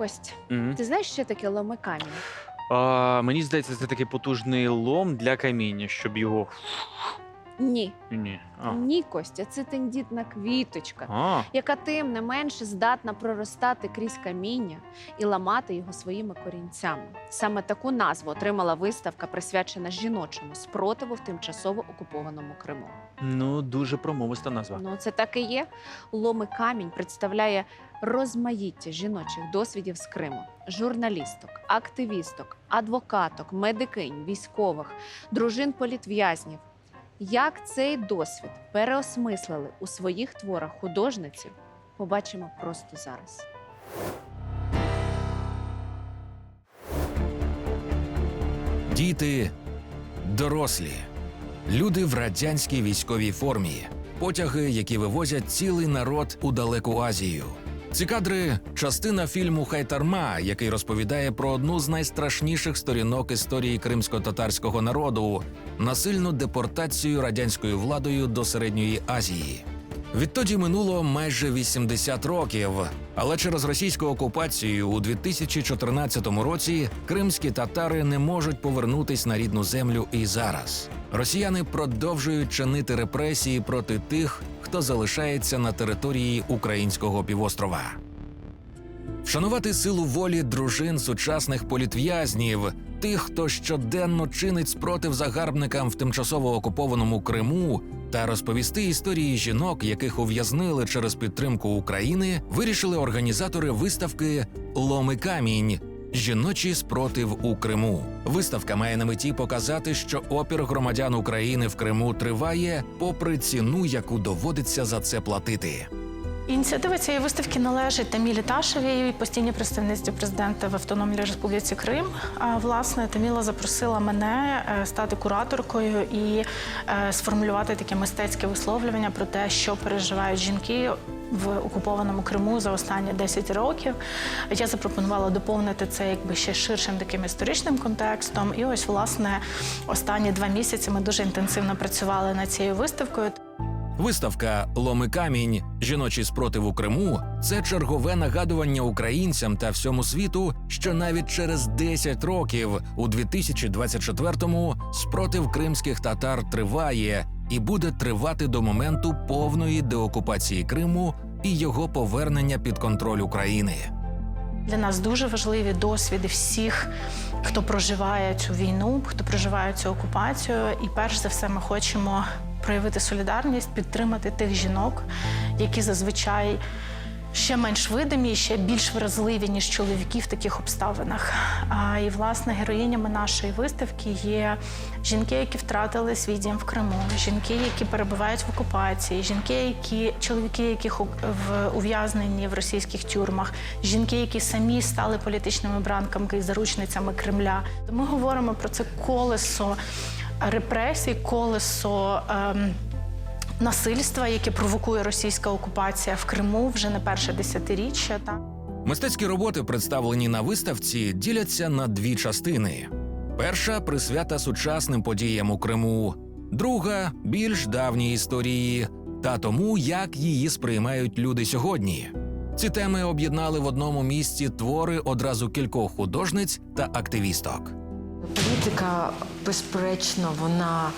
Кость, Мгм. ти знаєш, що таке ломи камінь? А, мені здається, це такий потужний лом для каміння, щоб його. Ні, Ні. А. ні, Костя, це тендітна квіточка, А. яка тим не менше здатна проростати крізь каміння і ламати його своїми корінцями. Саме таку назву отримала виставка, присвячена жіночому спротиву в тимчасово окупованому Криму. Ну, дуже промовиста назва. Ну, це так і є. Ломи камінь представляє розмаїття жіночих досвідів з Криму, журналісток, активісток, адвокаток, медикинь, військових, дружин політв'язнів. Як цей досвід переосмислили у своїх творах художниці, побачимо просто зараз. Діти, дорослі, люди в радянській військовій формі, потяги, які вивозять цілий народ у далеку Азію. Ці кадри частина фільму Хайтарма, який розповідає про одну з найстрашніших сторінок історії кримсько-татарського народу насильну депортацію радянською владою до середньої Азії. Відтоді минуло майже 80 років, але через російську окупацію у 2014 році кримські татари не можуть повернутись на рідну землю і зараз. Росіяни продовжують чинити репресії проти тих, хто залишається на території українського півострова. Вшанувати силу волі дружин сучасних політв'язнів, тих, хто щоденно чинить спротив загарбникам в тимчасово окупованому Криму, та розповісти історії жінок, яких ув'язнили через підтримку України, вирішили організатори виставки Ломи камінь. Жіночий спротив у Криму. Виставка має на меті показати, що опір громадян України в Криму триває, попри ціну, яку доводиться за це платити. Ініціатива цієї виставки належить Тамілі Ташевій, постійній представниці президента в Автономній Республіці Крим. А власне Таміла запросила мене е, стати кураторкою і е, сформулювати таке мистецьке висловлювання про те, що переживають жінки в окупованому Криму за останні 10 років. Я запропонувала доповнити це якби ще ширшим таким історичним контекстом. І ось власне останні два місяці ми дуже інтенсивно працювали над цією виставкою. Виставка Ломи камінь жіночий спротив у Криму це чергове нагадування українцям та всьому світу, що навіть через 10 років у 2024-му спротив кримських татар триває і буде тривати до моменту повної деокупації Криму і його повернення під контроль України. Для нас дуже важливі досвіди всіх, хто проживає цю війну, хто проживає цю окупацію. І перш за все, ми хочемо проявити солідарність, підтримати тих жінок, які зазвичай ще менш видимі, ще більш вразливі, ніж чоловіки в таких обставинах. А, і власне героїнями нашої виставки є жінки, які втратили свій дім в Криму, жінки, які перебувають в окупації, жінки, які чоловіки, яких ув'язнені в російських тюрмах, жінки, які самі стали політичними бранками і заручницями Кремля. Ми говоримо про це колесо репресій, колесо. Ем, Насильства, яке провокує російська окупація в Криму вже не перше десятиріччя. Так? Мистецькі роботи, представлені на виставці, діляться на дві частини: перша присвята сучасним подіям у Криму, друга більш давній історії та тому, як її сприймають люди сьогодні. Ці теми об'єднали в одному місці твори одразу кількох художниць та активісток. Політика, безперечно, вона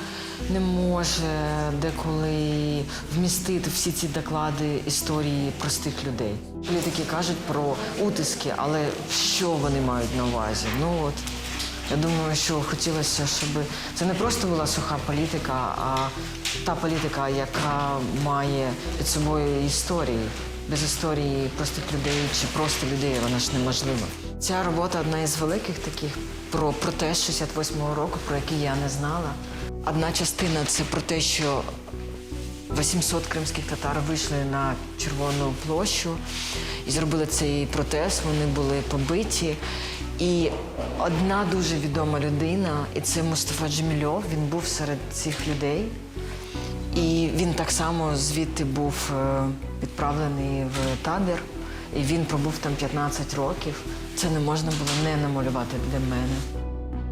не може деколи вмістити всі ці доклади історії простих людей. Політики кажуть про утиски, але що вони мають на увазі? Ну от я думаю, що хотілося, щоб це не просто була суха політика, а та політика, яка має під собою історії. Без історії простих людей чи просто людей вона ж неможлива. Ця робота одна із великих таких про протест 68-го року, про який я не знала. Одна частина це про те, що 800 кримських татар вийшли на Червону площу і зробили цей протест. Вони були побиті. І одна дуже відома людина, і це Мустафа Джемільов, він був серед цих людей. І він так само звідти був е, відправлений в табір, і він пробув там 15 років. Це не можна було не намалювати для мене.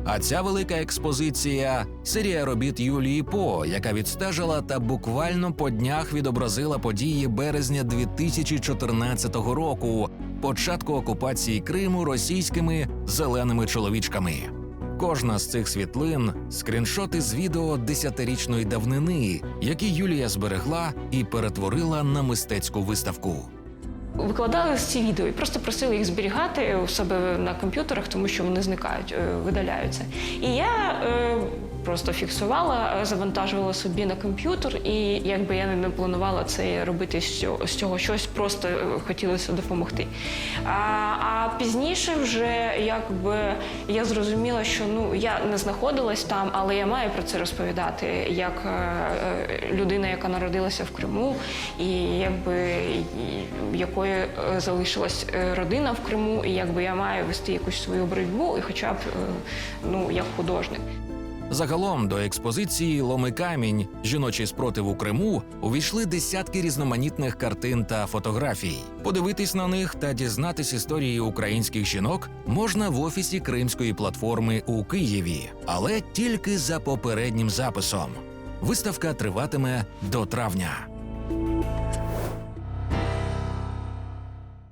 А ця велика експозиція серія робіт Юлії По, яка відстежила та буквально по днях відобразила події березня 2014 року, початку окупації Криму російськими зеленими чоловічками. Кожна з цих світлин скріншоти з відео десятирічної давнини, які Юлія зберегла і перетворила на мистецьку виставку. Викладали ці відео і просто просили їх зберігати у себе на комп'ютерах, тому що вони зникають, е, видаляються. І я е, просто фіксувала, е, завантажувала собі на комп'ютер, і якби я не планувала це робити з цього, щось, просто е, хотілося допомогти. А, а пізніше вже якби я зрозуміла, що ну я не знаходилась там, але я маю про це розповідати як е, людина, яка народилася в Криму, і якби е, залишилась родина в Криму, і якби я маю вести якусь свою боротьбу, і хоча б ну як художник. Загалом до експозиції Ломи камінь жіночий спротив у Криму увійшли десятки різноманітних картин та фотографій. Подивитись на них та дізнатись історії українських жінок можна в офісі Кримської платформи у Києві, але тільки за попереднім записом. Виставка триватиме до травня.